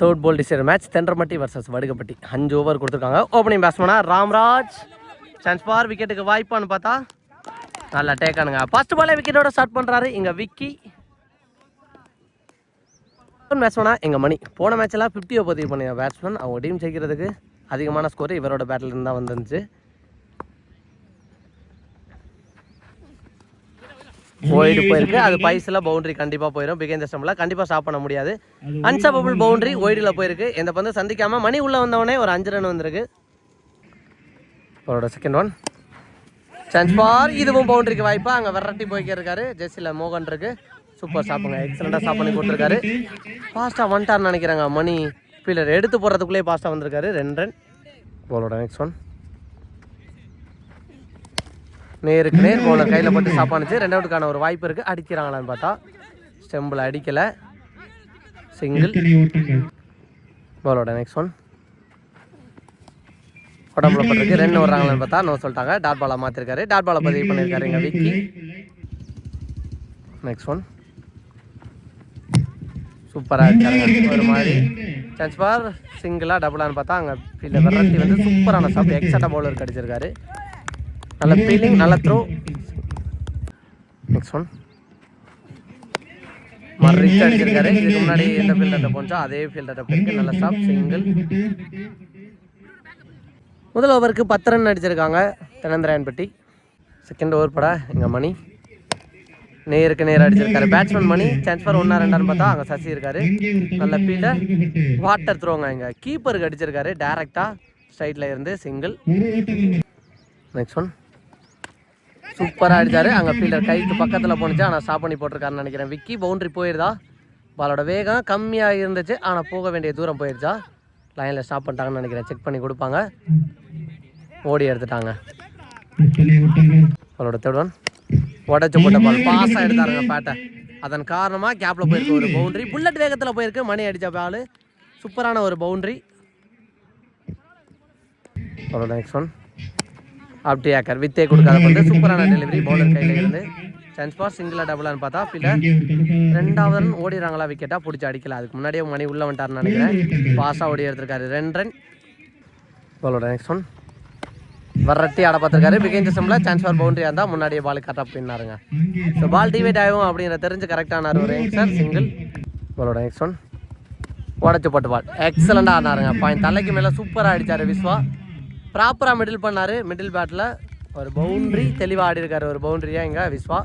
Third ball decider match Thenramatti versus Vadugapatti அஞ்சு over கொடுத்துருக்காங்க. Opening பேட்ஸ்மேனா ராம்ராஜ் சான்ஸ் பார் விக்கெட்டுக்கு வாய்ப்பான்னு பார்த்தா நல்லா டேக்கானுங்க ஃபர்ஸ்ட் பாலே விக்கெட்டோட ஸ்டார்ட் பண்ணுறாரு இங்கே விக்கி பேட்ஸ்மேனா எங்கள் மணி போன மேட்செல்லாம் ஃபிஃப்டியை பதிவு பண்ணிங்க பேட்ஸ்மேன் அவங்க டீம் ஜெயிக்கிறதுக்கு அதிகமான ஸ்கோர் இவரோட பேட்டில் இருந்து தான் வந்துருந்துச்சு. போயிட்டு போயிருக்கு. அது பைஸில் பவுண்டரி கண்டிப்பாக போயிடும் பிகேந்த ஸ்டம்பில் கண்டிப்பாக ஸ்டாப் பண்ண முடியாது. அன்ஸ்டாப்பபிள் பவுண்டரி ஒய்டில் போயிருக்கு. இந்த பந்து சந்திக்காமல் மணி உள்ளே வந்தவொடனே ஒரு அஞ்சு ரன் வந்திருக்கு. அவரோட செகண்ட் ஒன் சான்ஸ் பார். இதுவும் பவுண்டரிக்கு வாய்ப்பா. அங்கே விரட்டி போய்க்க இருக்காரு. ஜெர்சியில் மோகன் இருக்கு. சூப்பர் ஸ்டாப்புங்க எக்ஸலண்ட்டாக ஸ்டாப் பண்ணி கொடுத்துருக்காரு. ஃபாஸ்ட்டாக வந்துட்டார்னு நினைக்கிறாங்க மணி. ஃபீல்டர் எடுத்து போகிறதுக்குள்ளேயே ஃபாஸ்ட்டாக வந்திருக்காரு. ரெண்டு ரன் போலோட நெக்ஸ்ட் ஒன் நேருக்கு நேர் பவுலர் கையில் பட்டு ஸ்டாப் ஆனிச்சு ரெண்டாவதுக்கான ஒரு வாய்ப்பு இருக்குது அடிக்கிறாங்களான்னு பார்த்தா ஸ்டெம்பில் அடிக்கலை. சிங்கிள் பாலோட நெக்ஸ்ட் ஒன் உடம்புல பட்டிருக்கு. ரெண்டு வர்றாங்களான்னு பார்த்தா நோ சொல்லிட்டாங்க. டாட் பாலை மாற்றிருக்காரு டாட் பாலை பதிவு பண்ணியிருக்காரு எங்கள் விக்கி. நெக்ஸ்ட் ஒன் சூப்பராக இருக்காருங்க ஒரு மாதிரி. சான்ஸ் பார் சிங்கிளாக டபுளான்னு பார்த்தா அங்கே ஃபீல்டர் விரட்டி வந்து சூப்பரான சாப் எக்ஸாட்டாக பவுலர் அடிச்சிருக்காரு. நல்ல ஃபீலிங் நல்ல த்ரோ நெக்ஸ்ட் ஒன் மர்ரிச்சு அடிச்சிருக்காரு. இதுக்கு முன்னாடி எந்த ஃபீல்டர்ட்ட போச்சோ அதே ஃபீல்டர்ட்ட போயிருக்கு நல்ல ஸ்டாப் சிங்கிள் முதல் ஓவருக்கு பத்து ரன் அடிச்சிருக்காங்க. தெனந்திராயன்பட்டி. செகண்ட் ஓவர் பட எங்கள் மணி. நேருக்கு நேர் அடிச்சிருக்காரு. பேட்ஸ்மேன் மணி சான்ஸ் ஒன்றா ரெண்டான்னு பார்த்தா அங்கே சசி இருக்காரு. நல்ல ஃபீல்டர் வாட்டர் த்ரோங்க இங்கே. கீப்பருக்கு அடிச்சிருக்காரு. டேரெக்டாக ஸ்ட்ரைட்டில் இருந்து சிங்கிள் நெக்ஸ்ட் ஒன் சூப்பராக அடித்தார் அங்கே ஃபீல்டர் கைக்கு பக்கத்தில் போணுச்சு. ஆனால் ஸ்டாப் பண்ணி போட்டிருக்காருன்னு நினைக்கிறேன். விக்கி பவுண்ட்ரி போயிருதா? பாலோட வேகம் கம்மியாக இருந்துச்சு. ஆனால் போக வேண்டிய தூரம் போயிருச்சா? லைனில் ஸ்டாப் பண்ணிட்டாங்கன்னு நினைக்கிறேன். செக் பண்ணி கொடுப்பாங்க. ஓடி எடுத்துட்டாங்க. எத்தனை ஓட்டங்கள் பாலோட உடச்சு போட்ட பால் பாஸாக எடுத்தாருங்க பேட்டை அதன் காரணமாக கேப்பில் போயிருக்கு ஒரு பவுண்டரி புல்லட் வேகத்தில் போயிருக்கு. மணி அடித்த பால் சூப்பரான ஒரு பவுண்டரி அவரோட நெக்ஸ்ட் ஒன் ஆப்டி ஏக்கர் வித்தே கொடுக்காத பந்து சூப்பரான டெலிவரி பவுலர் கையில் இருந்து. சான்ஸ் பாஸ் சிங்கிளாக டபுளான்னு பார்த்தா ஃபீல்டர் ரெண்டாவது ரன் ஓடிறாங்களா விக்கெட்டாக பிடிச்சி அடிக்கல. அதுக்கு முன்னாடியே மணி உள்ளே வந்துட்டாருன்னு நினைக்கிறேன். பாஸாக ஓடி எடுத்திருக்காரு. ரெண்டு ரன் பாலோட நெக்ஸ்ட் ஒன் வரட்டி ஆட பார்த்துருக்காரு. பிகேன் சிஸ்டமில் சான்ஸ் ஃபார் பவுண்டரியாக இருந்தால் முன்னாடியே பால் கரெக்டாக பின்னாருங்க. ஸோ பால் டிவைட் ஆகும் அப்படிங்கிற தெரிஞ்சு கரெக்டானார் ஒரு யங்ஸ்டர் சிங்கிள் பாலோட நெக்ஸ்ட் ஒன் உடச்சு போட்டு பால் எக்ஸலண்டாக ஆனாருங்க. பாயிண்ட் தலைக்கு மேலே சூப்பராக அடிச்சார் விஸ்வா. ப்ராப்பராக மிடில் பண்ணார். மிடில் பேட்டில் ஒரு பவுண்ட்ரி தெளிவாக ஆடி இருக்கார். ஒரு பவுண்டரியாக இங்கே விஸ்வா.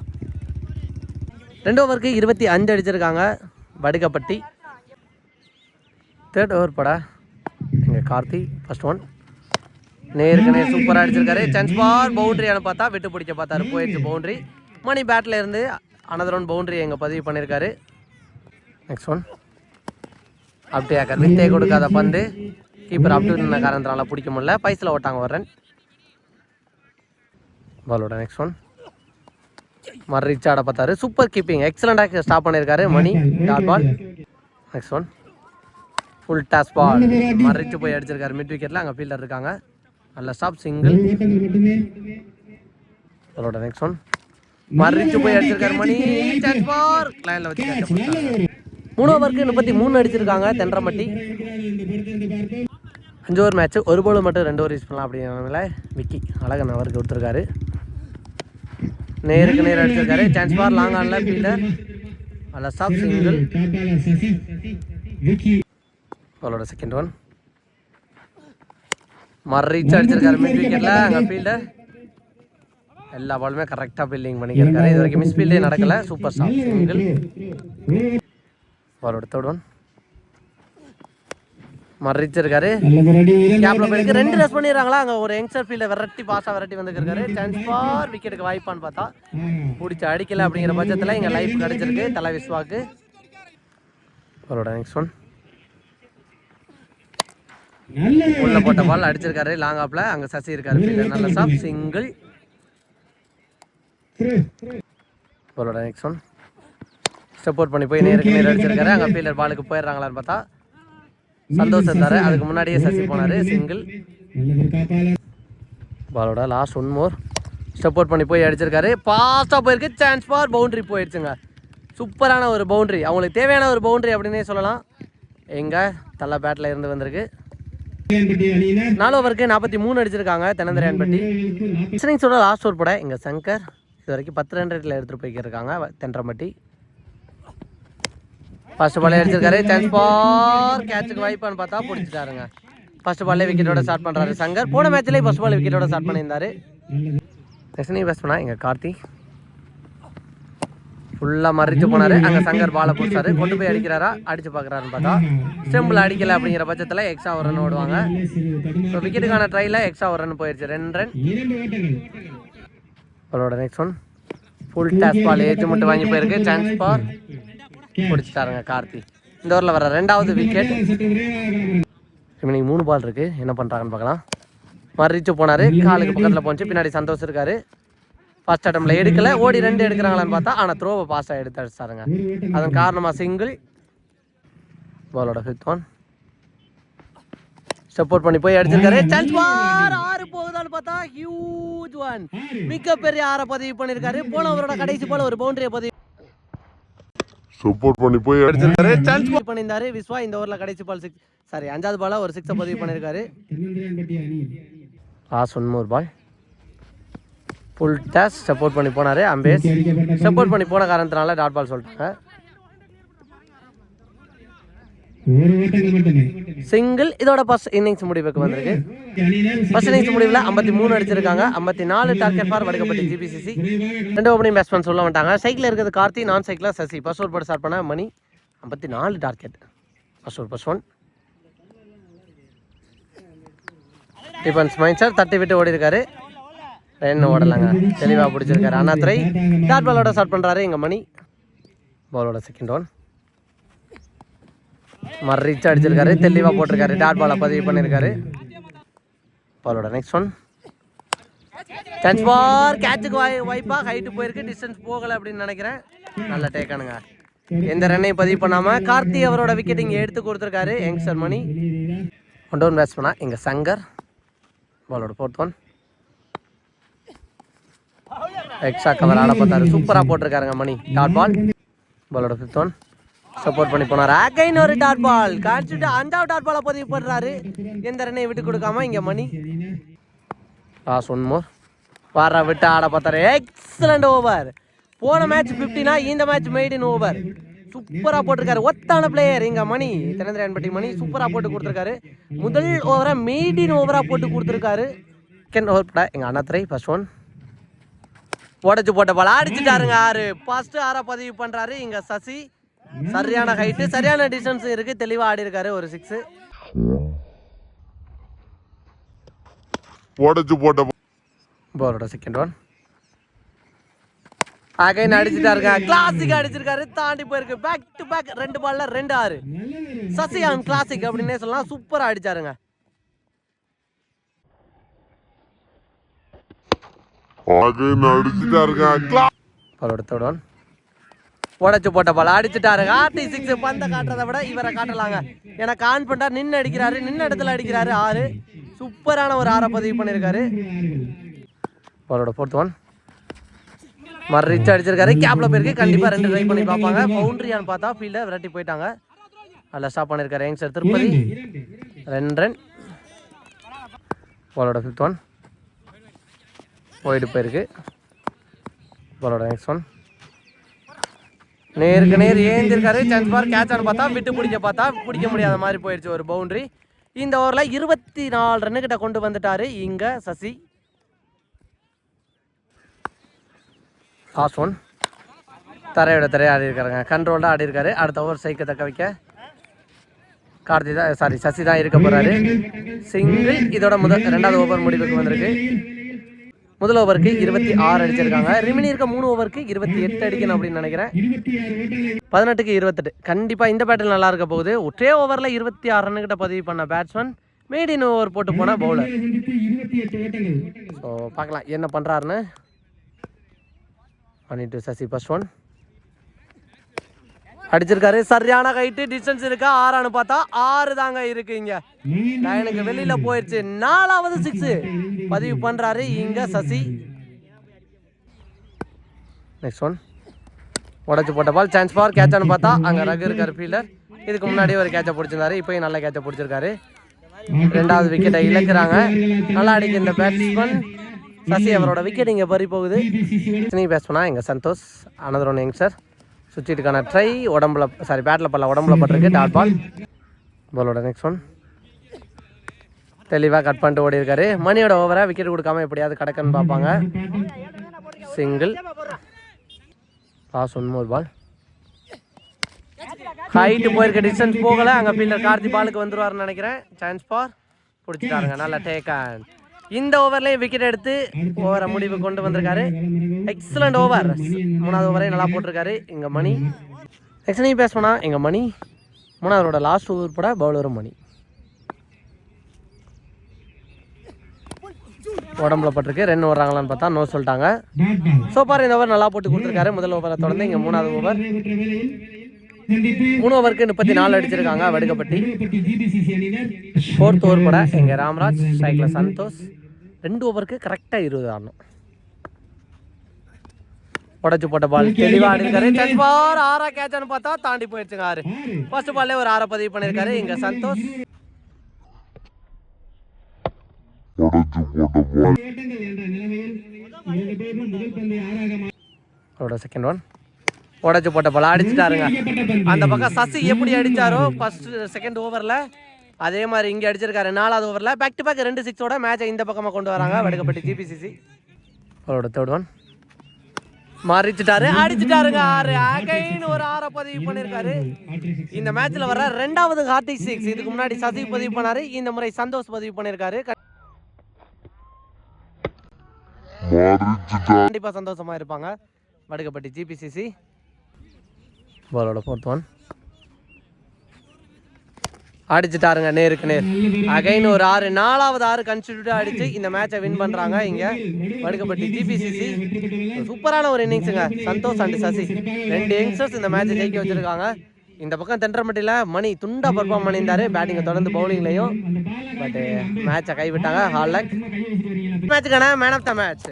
ரெண்டு ஓவருக்கு இருபத்தி அஞ்சு அடிச்சிருக்காங்க. வடுகப்பட்டி தேர்ட் ஓவர் பட. எங்கள் கார்த்தி ஃபர்ஸ்ட் ஒன் நேருக்கு நேர் சூப்பராக அடிச்சிருக்காரு. சான்ஸ் பார் பவுண்டரியான பார்த்தா விட்டு பிடிக்க பார்த்தாரு. போயிடுச்சு பவுண்டரி மணி பேட்டில் இருந்து அனதர் ஒன் பவுண்டரி எங்கே பதிவு பண்ணியிருக்காரு நெக்ஸ்ட் ஒன் அப்படியாக்கார் வித்தே கொடுக்காத பந்து. கீப்பர் அப்டு நின்ன காரணத்தினால பிடிக்க முடியல பைசில் ஓட்டாங்க வர்றேன். பாலோட நெக்ஸ்ட் ஒன் மர்ரிச் ஆட பார்த்தாரு. சூப்பர் கீப்பிங் எக்ஸலண்டாக ஸ்டாப் பண்ணியிருக்காரு Mani. Dot ball next one full toss ball மறுச்சு போய் அடிச்சிருக்காரு. மிட் விக்கெட்டில் அங்கே ஃபீல்டர் இருக்காங்க. நல்ல ஸ்டாப் சிங்கிள் ஓட்டங்கள் அதோட நெக்ஸ்ட் ஒன் மறுச்சு போய் அடிச்சிருக்காரு மணி. சான்ஸ் பால் லைன்ல வச்சு மூணு ஓவருக்கு முப்பத்தி மூணு அடிச்சிருக்காங்க. தென்றமட்டி. அஞ்சு ஓவர் மேட்ச் ஒரு போல் மட்டும் ரெண்டு ஓவர் யூஸ் பண்ணலாம் அப்படிங்கிறதுனால விக்கி அழகன் அவருக்கு கொடுத்துருக்காரு. நேருக்கு நேர் அடிச்சிருக்காரு. சான்ஸ் பார் லாங் ஆன்ல ஃபீல்டர் அல்ல சாப் சிங்கிள் அவளோட செகண்ட் ஒன் மறிச்சு அடிச்சிருக்காரு மிட் விக்கெட்ல அங்கே ஃபீல்டர் எல்லா பாலுமே கரெக்டாக ஃபீல்டிங் பண்ணிக்கிருக்காரு. இது வரைக்கும் மிஸ் ஃபீல்டே நடக்கல. சூப்பர் சாப் சிங்கிள் அவரோட தேர்ட் ஒன் மறிச்சிருக்காரு. கேப்ல போயிருக்கு. ரெண்டு ரஸ் பண்ணிடுறாங்களா? அங்கே ஒரு யங்ஸ்டர் ஃபீல்டை விரட்டி பாஸாக விரட்டி வந்துருக்காரு. சான்ஸ் ஃபார் விக்கெட்டுக்கு வாய்ப்பான்னு பார்த்தா. பிடிச்சி அடிக்கல அப்படிங்கிற பட்சத்தில் இங்கே லைஃப் கிடச்சிருக்கு. தலை விஸ்வாக்கு. அவரோட நெக்ஸ்ட் ஒன் உள்ள போட்ட பால் அடிச்சிருக்காரு. லாங் ஆப்ல அங்க சசி இருக்காரு. நல்ல சாப் சிங்கிள் பாலோட நெக்ஸ்ட் ஒன் சப்போர்ட் பண்ணி போய் நேருக்கு நேர் அடிச்சிருக்காரு. அங்க ஃபீல்டர் பாலுக்கு போயிடுறாங்களான்னு பார்த்தா. சந்தோஷம் இருந்தாரு அதுக்கு முன்னாடியே சசி போனாரு சிங்கிள் பாலோட லாஸ்ட் ஒன் மோர் சப்போர்ட் பண்ணி போய் அடிச்சிருக்காரு. ஃபாஸ்ட்டாக போயிருக்கு. சான்ஸ் ஃபார் பவுண்டரி போயிடுச்சுங்க. சூப்பரான ஒரு பவுண்டரி அவங்களுக்கு தேவையான ஒரு பவுண்டரி அப்படின்னே சொல்லலாம். எங்கே? தலை பேட்டில் இருந்து வந்திருக்கு. நாலு ஓவருக்கு நாற்பத்தி மூணு அடிச்சிருக்காங்க. தென்னந்திரையான்பட்டி இன்னிங்ஸோட லாஸ்ட் ஓவர் போட. இங்கே சங்கர் இது வரைக்கும் பத்து ரன் ரேட்டில் எடுத்துகிட்டு போய்க்கிருக்காங்க தென்றம்பட்டி. ஃபர்ஸ்ட் பாலே அடிச்சிருக்காரு சான்ஸ் பார் கேட்சுக்கு வாய்ப்பான்னு பார்த்தா பிடிச்சிட்டாருங்க. ஃபர்ஸ்ட் பாலே விக்கெட்டோட ஸ்டார்ட் பண்ணுறாரு சங்கர். போன மேட்ச்லேயே ஃபர்ஸ்ட் பால் விக்கெட்டோட ஸ்டார்ட் பண்ணியிருந்தாரு. நெக்ஸ்ட் நீ பேஸ் பண்ணா எங்கள் கார்த்தி. ஃபுல்லாக மறைச்சு போனாரு. அங்கே சங்கர் பாலை பிடிச்சாரு கொண்டு போய் அடிக்கிறாரா? அடிச்சு பார்க்குறாருன்னு பார்த்தா. ஸ்டெம்பில் அடிக்கலை அப்படிங்கிற பட்சத்தில் எக்ஸ்ட்ரா ஒரு ரன் ஓடுவாங்க. ஸோ விக்கெட்டுக்கான ட்ரையில் எக்ஸ்ட்ரா ஒரு ரன் போயிடுச்சு ரெண்டு ரன் அவரோட next one full toss ball ஏற்றி மட்டும் வாங்கி போயிருக்கு. சான்ஸ் பார் பிடிச்சிட்டாருங்க கார்த்தி. இந்த ஓவரில் வர ரெண்டாவது விக்கெட் இன்னைக்கு மூணு பால் இருக்கு. என்ன பண்ணுறாங்கன்னு பார்க்கலாம். மறிச்சு போனாரு. காலுக்கு பக்கத்தில் போச்சு. பின்னாடி சந்தோஷம் இருக்காரு. ஃபஸ்ட் அட்டம்ல எடுக்கல. ஓடி ரெண்டு எடுக்கிறாங்களான்னு பார்த்தா ஆனால் த்ரோவை பாஸாக எடுத்து அடிச்சாருங்க அதன் காரணமாக சிங்கிள் பாலோட ஃபிஃப்த் ஒன் சப்போர்ட் பண்ணி போய் அடிச்சிருக்காரு. சான்ஸ் பார் ஆறு போகுதான்னு பார்த்தா ஹியூஜ் ஒன் மிகப்பெரிய ஆறை பதிவு பண்ணியிருக்காரு போனவரோட கடைசி போல ஒரு பவுண்டரியை பதிவு சப்போர்ட் பண்ணி போய் அடிச்சிருக்காரு. பதிவு பண்ணியிருந்தாரு. விஸ்வா இந்த ஓவரில் கடைசி பால் சிக்ஸ் சாரி அஞ்சாவது பாலா ஒரு சிக்ஸை பதிவு பண்ணியிருக்காரு. Last one more ball full toss support பண்ணி போனாரு. அம்பேஸ் சப்போர்ட் பண்ணி போன காரணத்தினால டாட் பால் சொல்லிட்டாங்க சிங்கிள் இதோட ஃபர்ஸ்ட் இன்னிங்ஸ் முடிவுக்கு வந்திருக்கு. அணியினர் ஃபர்ஸ்ட் இன்னிங்ஸ் முடிவில் ஐம்பத்தி மூணு அடிச்சிருக்காங்க. ஐம்பத்தி நாலு டார்கெட் ஃபார் வடுக்கப்பட்டி ஜிபிசிசி ரெண்டு ஓப்பனிங் பேட்ஸ்மேன் சொல்ல மாட்டாங்க சைக்கிள் இருக்கிறது கார்த்தி நான் சைக்கிளாக சசி. ஃபர்ஸ்ட் ஓவர் போட்டு ஸ்டார்ட் பண்ண மணி. ஐம்பத்தி நாலு target first over first one defence mind sir தட்டி விட்டு ஓடி இருக்காரு ரெண்டு ஓடலாங்க. தெளிவாக பிடிச்சிருக்காரு. அண்ணாத்துறை டாட் பாலோட ஸ்டார்ட் பண்ணுறாரு எங்கள் மணி. பாலோட செகண்ட் ஒன் மறிச்சு அடிச்சிருக்காரு. தெளிவாக போட்டிருக்காரு. டாட் பாலை பதிவு பண்ணியிருக்காரு பாலோட நெக்ஸ்ட் ஒன் சான்ஸ் பார் கேட்சுக்கு வாய் வாய்ப்பாக ஹைட்டு போயிருக்கு. டிஸ்டன்ஸ் போகலை அப்படின்னு நினைக்கிறேன். நல்ல டேக்கானுங்க எந்த ரன்னையும் பதிவு பண்ணாமல் கார்த்தி அவரோட விக்கெட் இங்கே எடுத்து கொடுத்துருக்காரு. Youngster Mani. One down bats பண்ணா இங்கே சங்கர். பாலோட ஃபோர்த் ஒன் எக்ஸ்ட்ரா கவர் ஆட பார்த்தாரு. சூப்பராக போட்டிருக்காருங்க மணி. டாட் பால் பாலோட ஃபிஃப்த் ஒன் சப்போர்ட் பண்ணி போனார். அகைன் ஒரு டாட் பால். காட்சிட்டு அஞ்சாவது டாட் பாலை பதிவு பண்ணுறாரு எந்த ரன்னை விட்டு கொடுக்காம இங்கே மணி. லாஸ் ஒன் மோர் வார விட்டு ஆட பார்த்தாரு. எக்ஸலண்ட் ஓவர் போன மேட்ச் ஃபிஃப்டினா இந்த மேட்ச் மேட் இன் ஓவர் சூப்பராக போட்டிருக்காரு. ஒத்தான பிளேயர் இங்கே மணி. தினந்திரன்பட்டி மணி சூப்பராக போட்டு கொடுத்துருக்காரு. முதல் ஓவராக மேட் இன் ஓவராக போட்டு கொடுத்துருக்காரு. செகண்ட் ஓவர் போட்டா எங்கள் அண்ணாத்துறை ஃபர்ஸ்ட் ஒன் உடச்சு போட்ட பால் அடிச்சுட்டாருங்க ஆறு. ஃபர்ஸ்ட் ஆறாக பதிவு பண்ணுறாரு இங்கே சசி. சரியான ஹைட்டு சரியான டிஸ்டன்ஸ் இருக்குது தெளிவாக ஆடி இருக்காரு ஒரு சிக்ஸு உடச்சு போட்ட பாலோட செகண்ட் ஒன் அகைன் அடிச்சிட்டாருங்க கிளாசிக் அடிச்சிருக்காரு. தாண்டி போயிருக்கு. பேக் டு பேக் ரெண்டு பால்ல ரெண்டு ஆறு. சசியான் கிளாசிக் அப்படின்னே சொல்லலாம். சூப்பரா அடிச்சாருங்க. அகைன் அடிச்சுட்டாருங்க கிளா- பாலோட தேர்ட் ஒன் உடச்சு போட்ட பால் அடிச்சுட்டாரு. ஆர்டி சிக்ஸ் பந்த காட்டுறதை விட இவரை காட்டலாங்க. ஏன்னா கான்ஃபிடண்டா நின்று அடிக்கிறாரு நின்று இடத்துல அடிக்கிறாரு ஆறு. சூப்பரான ஒரு ஆறை பதிவு பண்ணியிருக்காரு. பாலோட ஃபோர்த் ஒன் மறிச்சு அடிச்சிருக்காரு. கேப்ல போயிருக்கு. கண்டிப்பா ரெண்டு ட்ரை பண்ணி பார்ப்பாங்க. பவுண்டரியான்னு பார்த்தா ஃபீல்ட விரட்டி போயிட்டாங்க. அதில் ஸ்டாப் பண்ணியிருக்காரு. யங்ஸ்டர் திருப்பதி. ரெண்டு ரன் பாலோட ஃபிஃப்த் ஒன் போயிட்டு போயிருக்கு. பாலோட நெக்ஸ்ட் ஒன் நேருக்கு நேர் ஏந்திருக்காரு. சான்ஸ் பார் ஆன பார்த்தா விட்டு பிடிக்க பார்த்தா பிடிக்க முடியாத மாதிரி போயிடுச்சு ஒரு பவுண்ட்ரி இந்த ஓவரில் இருபத்தி நாலு ரன்னுக்கிட்ட கொண்டு வந்துட்டாரு. இங்கே சசி. லாஸ்ட் ஒன் தரையோட தரையை ஆடி இருக்காருங்க. கண்ட்ரோல்டாக ஆடி இருக்காரு. அடுத்த ஓவர் சைக்கை தக்க வைக்க. கார்த்தி தான் சாரி சசி தான் இருக்க போகிறாரு சிங்கிள் இதோட முதல் ரெண்டாவது ஓவர் முடிவுக்கு வந்திருக்கு. முதல் ஓவருக்கு இருபத்தி ஆறு அடிச்சிருக்காங்க. ரிமினி இருக்க மூணு ஓவருக்கு இருபத்தி எட்டு அடிக்கணும் அப்படின்னு நினைக்கிறேன். பதினெட்டுக்கு இருபத்தெட்டு. கண்டிப்பாக இந்த பேட்டில் நல்லா இருக்க போகுது. ஒரே ஓவரில் இருபத்தி ஆறு ரன்னுக்கிட்ட பதிவு பண்ண பேட்ஸ்மேன் மேடின் ஓவர் போட்டு போன பவுலர் ஸோ பார்க்கலாம். என்ன பண்ணுறாருன்னு இன்ட்டு சசி ஃபர்ஸ்ட் ஒன் அடிச்சிருக்காரு. சரியான ஹைட்டு டிஸ்டன்ஸ் இருக்கா. ஆறான்னு பார்த்தா ஆறு தாங்க இருக்கு இங்க லைனுக்கு வெளியில போயிடுச்சு நாலாவது சிக்ஸ் பதிவு பண்றாரு. இங்க சசி. நெக்ஸ்ட் ஒன் உடச்சு போட்ட பால் சான்ஸ் ஃபார் கேட்சான்னு பார்த்தா அங்க ரகு இருக்காரு ஃபீல்டர் இதுக்கு முன்னாடி ஒரு கேட்சை பிடிச்சிருந்தாரு. இப்போயும் நல்ல கேட்சை பிடிச்சிருக்காரு. ரெண்டாவது விக்கெட்டை இழக்கிறாங்க. நல்லா அடிக்க இந்த பேட்ஸ்மேன் சசி அவரோட விக்கெட் இங்கே பறி போகுது. பேட்ஸ்மனா எங்கள் சந்தோஷ். அனதர் ஒன் யங்ஸ்டர் சுவிட்சுக்கான ட்ரை உடம்புல சாரி பேட்டில் பல்ல உடம்புல பட்டிருக்கு டாட் பால் பாலோட நெக்ஸ்ட் ஒன் தெளிவாக கட் பண்ணிட்டு ஓடி இருக்காரு மணியோட ஓவரை விக்கெட் கொடுக்காம எப்படியாவது கிடக்குன்னு பார்ப்பாங்க. Single pass one more ball height போயிருக்க டிஸ்டன்ஸ் போகலை. அங்கே ஃபீல்டர் கார்த்தி பாலுக்கு வந்துருவாருன்னு நினைக்கிறேன். சான்ஸ் ஃபார் பிடிச்சிட்டாருங்க. நல்லா டேக் ஆன் இந்த ஓவர்லேயும் விக்கெட் எடுத்து ஓவரை முடிவு கொண்டு வந்திருக்காரு. எக்ஸலண்ட் ஓவர் மூணாவது ஓவரே நல்லா போட்டிருக்காரு. எங்கள் மணி. நெக்ஸ்ட் நீங்கள் பேசணும்னா எங்கள் மணி. மூணாவதோட லாஸ்ட் ஓவர் போட பவுலரும் மணி. உடம்புல பட்டிருக்கு. ரன் ஓடுறாங்களான்னு பார்த்தா நோ சொல்லிட்டாங்க. ஸோ பாரு இந்த ஓவர் நல்லா போட்டு கொடுத்துருக்காரு. முதல் ஓவரை தொடர்ந்து இங்கே மூணாவது ஓவர் மூணு ஓவருக்கு முப்பத்தி நாலு அடிச்சிருக்காங்க. வடுகப்பட்டி ஃபோர்த் ஓவர் கூட எங்கள் ராம்ராஜ் சைக்கிள் சந்தோஷ் ரெண்டு ஓவருக்கு கரெக்டாக இருபது ஆடணும். உடச்சு போட்ட பால் தெளிவாக ஆடிருக்காரு டச் பார் ஆறா கேட்சான்னு பார்த்தா தாண்டி போயிடுச்சுங்க ஆறு. ஃபர்ஸ்ட் பால்லே ஒரு ஆறை பதிவு பண்ணியிருக்காரு. இங்கே சந்தோஷ். பால் அவரோட செகண்ட் ஒன் உடச்சு போட்ட பால் அடிச்சுட்டாருங்க. அந்த பக்கம் சசி எப்படி அடிச்சாரோ ஃபர்ஸ்ட் செகண்ட் ஓவரில் அதே மாதிரி இங்கே அடிச்சிருக்காரு. நாலாவது ஓவரில் பேக் டு பேக் ரெண்டு சிக்ஸோட மேட்சை இந்த பக்கமாக கொண்டு வராங்க. வடுகப்பட்டி ஜிபிசிசி அவரோட தேர்ட் ஒன் மாறிச்சிட்டாரு. அடிச்சிட்டாருங்க. ஆறு. அகைன் ஒரு ஆறை பதிவு சிக்ஸ் இந்த மேட்ச்ல வர ரெண்டாவது ஹார்டிக் சிக்ஸ் இதுக்கு முன்னாடி சசி பதிவு பண்ணாரு. இந்த முறை சந்தோஷ் பதிவு பண்ணியிருக்காரு மாறிச்சுட்டா கண்டிப்பாக சந்தோஷமா இருப்பாங்க. வடுகப்பட்டி ஜிபிசிசி பாலோட ஃபோர்த் ஒன் அடிச்சுட்டாருங்க நேருக்கு நேர். அகைன் ஒரு ஆறு நாலாவது ஆறு கன்ஸ்டியூட்டாக அடித்து இந்த மேட்சை வின் பண்ணுறாங்க இங்கே வடுக்கப்பட்டி ஜிபிசிசி சூப்பரான ஒரு இன்னிங்ஸுங்க. சந்தோஷ் அண்ட் சசி. ரெண்டு யங்ஸ்டர்ஸ் இந்த மேட்சை ஜெயிக்க வச்சுருக்காங்க. இந்த பக்கம் தென்றமட்டியில் மணி துண்டா பர்ஃபார்ம் பண்ணியிருந்தாரு. பேட்டிங்கை தொடர்ந்து பவுலிங்லையும் பட்டு மேட்சை கைவிட்டாங்க. Hall luck மேட்சுக்கான man of the match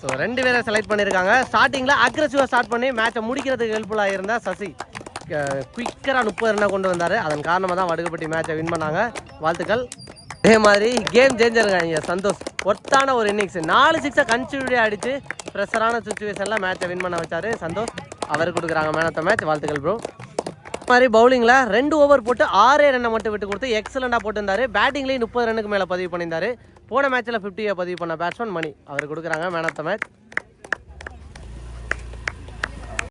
so ரெண்டு பேரை செலக்ட் பண்ணியிருக்காங்க. ஸ்டார்டிங்கில் அக்ரெசிவாக ஸ்டார்ட் பண்ணி மேட்சை முடிக்கிறதுக்கு ஹெல்ப்ஃபுல்லாக இருந்தால் சசி. குயிக்கராக முப்பது ரன்னை கொண்டு வந்தார். அதன் காரணமாக தான் வடுகப்பட்டி மேட்சை வின் பண்ணாங்க. வாழ்த்துக்கள். அதே மாதிரி கேம் சேஞ்சருங்க இங்கே சந்தோஷ். ஒர்த்தான ஒரு இன்னிங்ஸ் நாலு சிக்ஸை கன்சிடரியாக அடித்து ப்ரெஷரான சுச்சுவேஷனில் மேட்சை வின் பண்ண வச்சார் சந்தோஷ். அவர் கொடுக்குறாங்க மேன் ஆஃப் த மேட்ச் வாழ்த்துக்கள் ப்ரோ மாதிரி பவுலிங்கில் ரெண்டு ஓவர் போட்டு ஆறே ரன்னை மட்டும் விட்டு கொடுத்து எக்ஸலண்டாக போட்டிருந்தாரு. பேட்டிங்லேயும் முப்பது ரன்னுக்கு மேலே பதிவு பண்ணியிருந்தார். போன மேட்ச்சில் ஃபிஃப்டியை பதிவு பண்ண பேட்ஸ்மேன் மணி. அவர் கொடுக்குறாங்க மேன் ஆஃப் த மேட்ச்